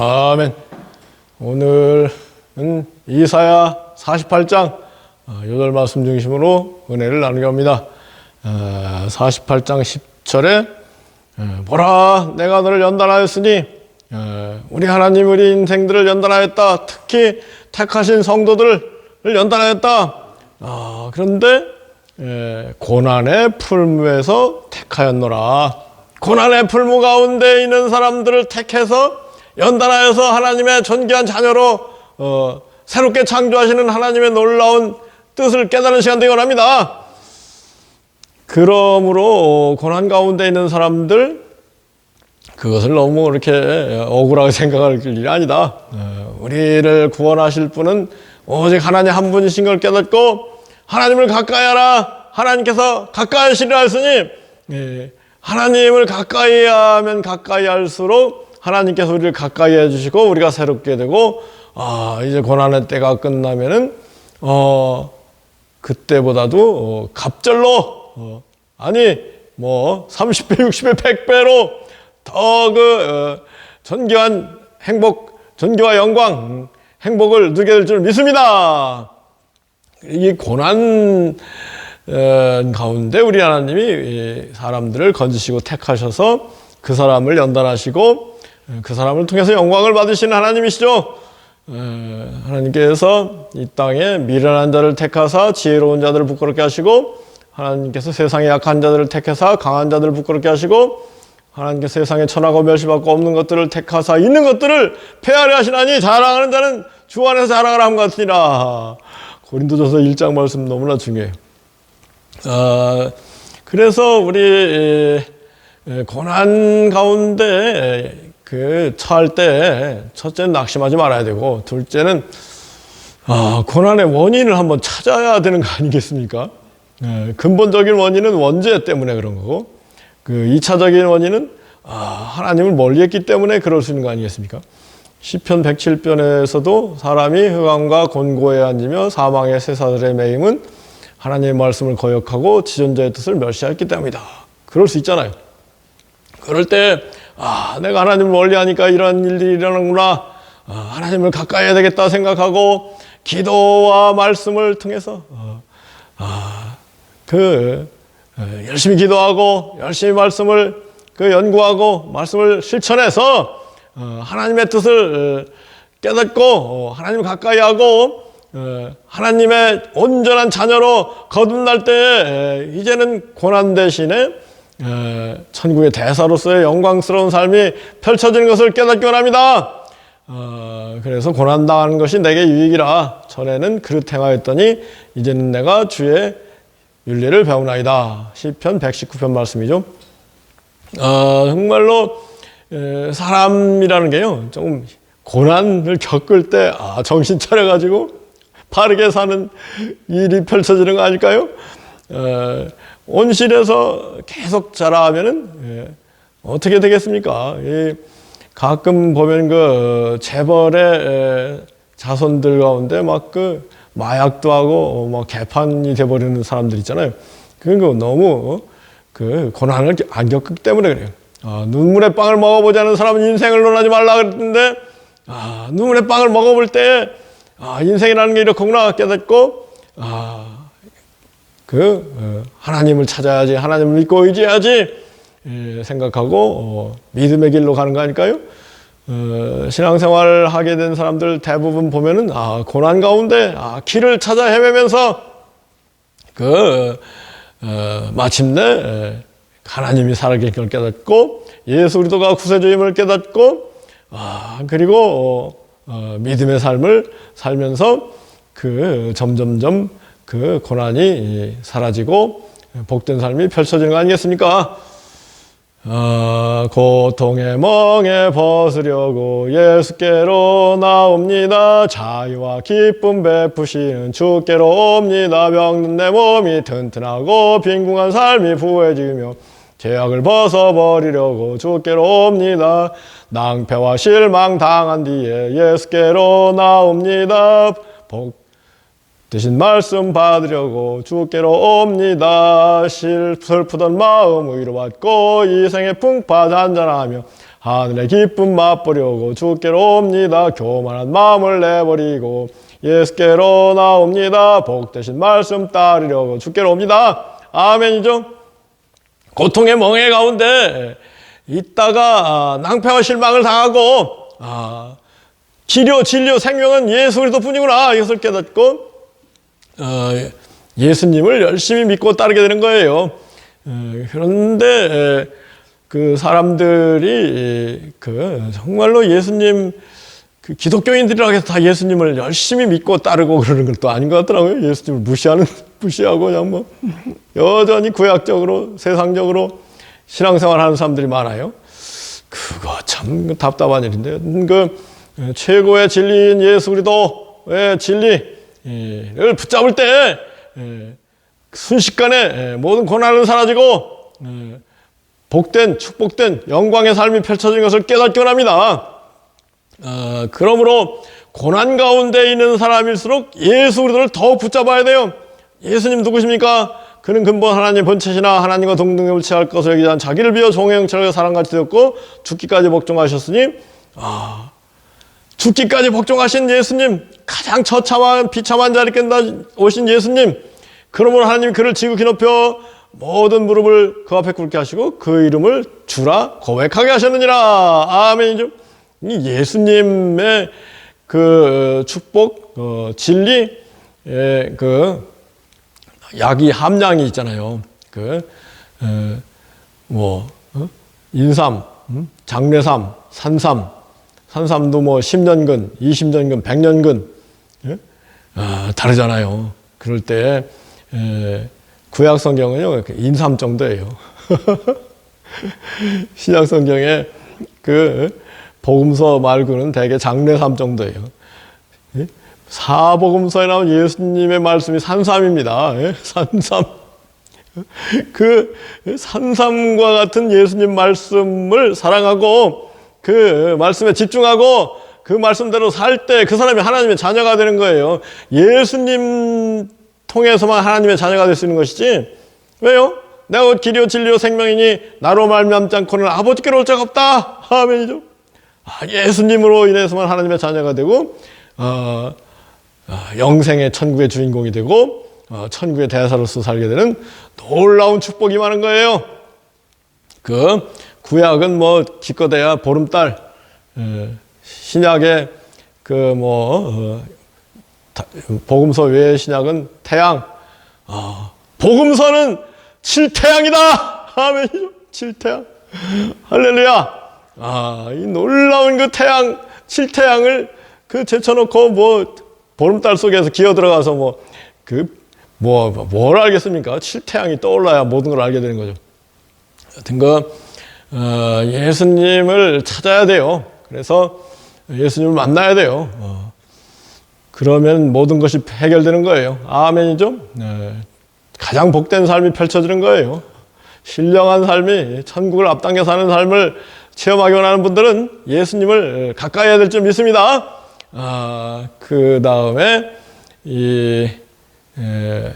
아멘. 오늘은 이사야 48장 어, 요절 말씀 중심으로 은혜를 나누게 합니다. 어, 48장 10절에 어, 보라 내가 너를 연단하였으니 어, 우리 하나님 우리 인생들을 연단하였다. 특히 택하신 성도들을 연단하였다. 아, 그런데 에, 고난의 풀무에서 택하였노라. 고난의 풀무 가운데 있는 사람들을 택해서 연단하여서 하나님의 존귀한 자녀로 어, 새롭게 창조하시는 하나님의 놀라운 뜻을 깨달은 시간 되기 원합니다. 그러므로 고난 가운데 있는 사람들 그것을 너무 그렇게 억울하게 생각할 일이 아니다. 어, 우리를 구원하실 분은 오직 하나님 한 분이신 걸 깨닫고 하나님을 가까이 하라. 하나님께서 가까이 하시려 하시니 예, 하나님을 가까이 하면 가까이 할수록 하나님께서 우리를 가까이 해주시고 우리가 새롭게 되고 아 이제 고난의 때가 끝나면은 어 그때보다도 어, 갑절로 어, 아니 뭐 30배, 60배, 100배로 더그 존귀한 행복, 존귀와 영광, 음, 행복을 누게 될 줄 믿습니다. 이 고난 어, 가운데 우리 하나님이 이 사람들을 건지시고 택하셔서 그 사람을 연단하시고 어, 그 사람을 통해서 영광을 받으시는 하나님이시죠. 어, 하나님께서 이 땅에 미련한 자를 택하사 지혜로운 자들을 부끄럽게 하시고 하나님께서 세상에 약한 자들을 택하사 강한 자들을 부끄럽게 하시고 하나님께서 세상에 천하고 멸시받고 없는 것들을 택하사 있는 것들을 폐하려 하시나니 자랑하는 자는 주 안에서 자랑을 함 같으니라. 고린도전서 1장 말씀 너무나 중요해요. 어, 그래서 우리 에, 에, 고난 가운데 그 처할 때 첫째는 낙심하지 말아야 되고 둘째는 아, 고난의 원인을 한번 찾아야 되는 거 아니겠습니까? 에, 근본적인 원인은 원죄 때문에 그런 거고 그 2차적인 원인은 아, 하나님을 멀리했기 때문에 그럴 수 있는 거 아니겠습니까? 시편 107편에서도 사람이 흑암과 곤고에 앉으며 사망의 새사들의 매임은 하나님의 말씀을 거역하고 지존자의 뜻을 멸시했기 때문이다. 그럴 수 있잖아요. 그럴 때, 아, 내가 하나님을 멀리 하니까 이런 일들이 일어나는구나. 아, 하나님을 가까이 해야 되겠다 생각하고, 기도와 말씀을 통해서, 어, 아, 그, 어, 열심히 기도하고, 열심히 말씀을 그 연구하고, 말씀을 실천해서, 어, 하나님의 뜻을 어, 깨닫고, 어, 하나님을 가까이 하고, 어, 하나님의 온전한 자녀로 거듭날 때 이제는 고난 대신에 어, 천국의 대사로서의 영광스러운 삶이 펼쳐지는 것을 깨닫기 원합니다. 어, 그래서 고난 당하는 것이 내게 유익이라 전에는 그릇 행하였더니 이제는 내가 주의 윤리를 배우나이다. 시편 119편 말씀이죠. 어, 정말로 에, 사람이라는 게요, 조금 고난을 겪을 때 아, 정신 차려가지고 바르게 사는 일이 펼쳐지는 거 아닐까요? 어, 온실에서 계속 자라면은 예, 어떻게 되겠습니까? 이, 가끔 보면 그 재벌의 에, 자손들 가운데 막 그 마약도 하고 어, 막 개판이 돼버리는 사람들 있잖아요. 그거 너무 그 고난을 안 겪기 때문에 그래요. 아, 눈물의 빵을 먹어보자는 사람은 인생을 논하지 말라 그랬는데 아, 눈물의 빵을 먹어볼 때 아, 인생이라는 게 이렇구나 깨닫고, 아, 그, 어, 하나님을 찾아야지, 하나님을 믿고 의지해야지, 예, 생각하고, 어, 믿음의 길로 가는 거 아닐까요? 어, 신앙생활 하게 된 사람들 대부분 보면은, 아, 고난 가운데, 아, 길을 찾아 헤매면서, 그, 어, 마침내, 예, 하나님이 살아계신 걸 깨닫고, 예수 그리스도가 구세주임을 깨닫고, 아, 그리고, 어, 믿음의 삶을 살면서 그 점점점 그 고난이 사라지고 복된 삶이 펼쳐지는 거 아니겠습니까? 어, 고통의 멍에 벗으려고 예수께로 나옵니다. 자유와 기쁨 베푸시는 주께로 옵니다. 병든 내 몸이 튼튼하고 빈궁한 삶이 부해지며 죄악을 벗어버리려고 주께로 옵니다. 낭패와 실망 당한 뒤에 예수께로 나옵니다. 복 대신 말씀 받으려고 주께로 옵니다. 슬프던 마음 위로 받고 이 생의 풍파 잔잔하며 하늘의 기쁨 맛보려고 주께로 옵니다. 교만한 마음을 내버리고 예수께로 나옵니다. 복되신 말씀 따르려고 주께로 옵니다. 아멘이죠. 고통의 멍해 가운데 있다가 아, 낭패와 실망을 당하고 아, 치료, 진료, 생명은 예수 그리스도 뿐이구나 이것을 깨닫고 어, 예수님을 열심히 믿고 따르게 되는 거예요. 어, 그런데 에, 그 사람들이 그 정말로 예수님 그 기독교인들이라고 해서 다 예수님을 열심히 믿고 따르고 그러는 것도 아닌 것 같더라고요. 예수님을 무시하는 무시하고 그냥 뭐 여전히 구약적으로 세상적으로 신앙생활 하는 사람들이 많아요. 그거 참 답답한 일인데 그 최고의 진리인 예수 그리스도의 진리 를 붙잡을 때 예, 순식간에 예, 모든 고난은 사라지고 예, 복된 축복된 영광의 삶이 펼쳐진 것을 깨닫게 합니다. 어, 그러므로 고난 가운데 있는 사람일수록 예수 그리스도를 더 붙잡아야 돼요. 예수님 누구십니까? 그는 근본 하나님 본체시나 하나님과 동등을 취할 것을 여기지 않 자기를 비워 종의 형체로 사랑같이 되었고 죽기까지 복종하셨으니 아, 죽기까지 복종하신 예수님 가장 처참한 비참한 자리 깬다 오신 예수님 그러므로 하나님이 그를 지극히 높여 모든 무릎을 그 앞에 꿇게 하시고 그 이름을 주라 고백하게 하셨느니라 아멘이죠 이 예수님의 그 축복 어, 진리 의그 약이 함량이 있잖아요 그뭐 어? 인삼 음? 장례삼 산삼 산삼도 뭐 10년근, 20년근, 100년근 예? 아, 다르잖아요. 그럴 때 에, 구약 성경은요 인삼 정도예요. 신약 성경에 그 복음서 말고는 대개 장례삼 정도예요. 예? 사복음서에 나온 예수님의 말씀이 산삼입니다. 예? 산삼. 그 산삼과 같은 예수님 말씀을 사랑하고 그 말씀에 집중하고 그 말씀대로 살 때 그 사람이 하나님의 자녀가 되는 거예요. 예수님 통해서만 하나님의 자녀가 될 수 있는 것이지. 왜요? 내가 곧 길이요 진리요 생명이니 나로 말미암지 않고는 아버지께로 올 자가 없다. 아멘이죠. 아, 예수님으로 인해서만 하나님의 자녀가 되고 어, 어, 영생의 천국의 주인공이 되고 어, 천국의 대사로서 살게 되는 놀라운 축복이 많은 거예요. 그 구약은 뭐 기껏해야 보름달, 에, 신약의 그뭐 어, 복음서 외의 신약은 태양, 어, 복음서는 칠태양이다. 아멘이죠. 칠태양. 할렐루야. 아, 이 놀라운 그 태양, 칠태양을 그 제쳐놓고 뭐 보름달 속에서 기어 들어가서 뭐 그 뭐 뭘 알겠습니까? 칠태양이 떠올라야 모든 걸 알게 되는 거죠. 여튼 그 어, 예수님을 찾아야 돼요. 그래서 예수님을 만나야 돼요. 어, 그러면 모든 것이 해결되는 거예요. 아멘이죠? 네. 가장 복된 삶이 펼쳐지는 거예요. 신령한 삶이 천국을 앞당겨 사는 삶을 체험하기 원하는 분들은 예수님을 가까이 해야 될 줄 믿습니다. 아, 그 다음에 이 에,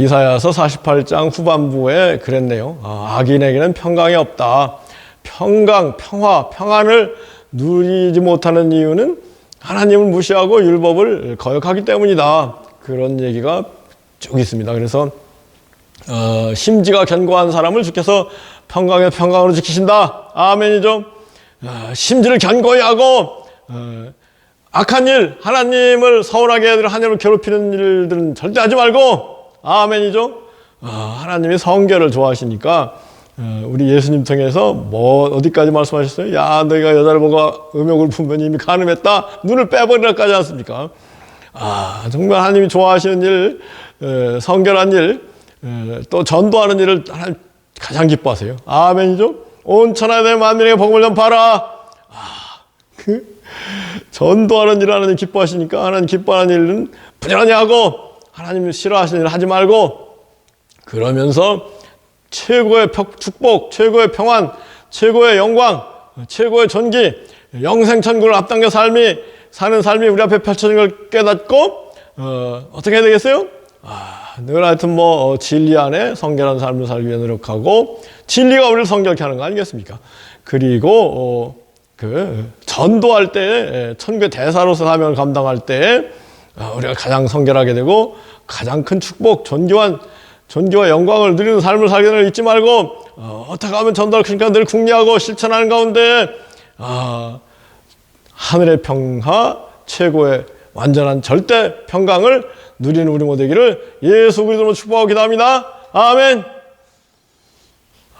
이사야서 48장 후반부에 그랬네요. 아, 악인에게는 평강이 없다. 평강, 평화, 평안을 누리지 못하는 이유는 하나님을 무시하고 율법을 거역하기 때문이다. 그런 얘기가 쭉 있습니다. 그래서 어, 심지가 견고한 사람을 주께서 평강의 평강으로 지키신다. 아멘이죠. 어, 심지를 견고히 하고 어, 악한 일, 하나님을 서운하게 하나님을 괴롭히는 일들은 절대 하지 말고 아멘이죠. 아, 하나님이 성결을 좋아하시니까 어, 우리 예수님 통해서 뭐 어디까지 말씀하셨어요? 야 너희가 여자를 보고 음욕을 품면 이미 가늠했다. 눈을 빼버리라까지 않습니까? 아 정말 하나님이 좋아하시는 일, 에, 성결한 일, 에, 또 전도하는 일을 하나님 가장 기뻐하세요. 아멘이죠. 온 천하의 만민에게 복음을 전파하라. 아, 그 전도하는 일을 하나님 기뻐하시니까 하나님 기뻐하는 일은 부지런히 하고 하나님 싫어하시는 일을 하지 말고 그러면서 최고의 축복, 최고의 평안, 최고의 영광, 최고의 존귀, 영생 천국을 앞당겨 삶이 사는 삶이 우리 앞에 펼쳐진 걸 깨닫고 어, 어떻게 해야 되겠어요? 아, 늘 하여튼 뭐 어, 진리 안에 성결한 삶을 살기 위해 노력하고 진리가 우리를 성결케 하는 거 아니겠습니까? 그리고 어, 그 전도할 때 예, 천국의 대사로서 사명을 감당할 때 어, 우리가 가장 성결하게 되고 가장 큰 축복, 존귀한 존귀와 영광을 누리는 삶을 되는 잊지 말고 어, 어떻게 하면 전도할 것인가 늘 궁리하고 실천하는 가운데 아, 하늘의 평화 최고의 완전한 절대 평강을 누리는 우리 모두기를 예수 그리스도로 축복하고 기도합니다. 아멘.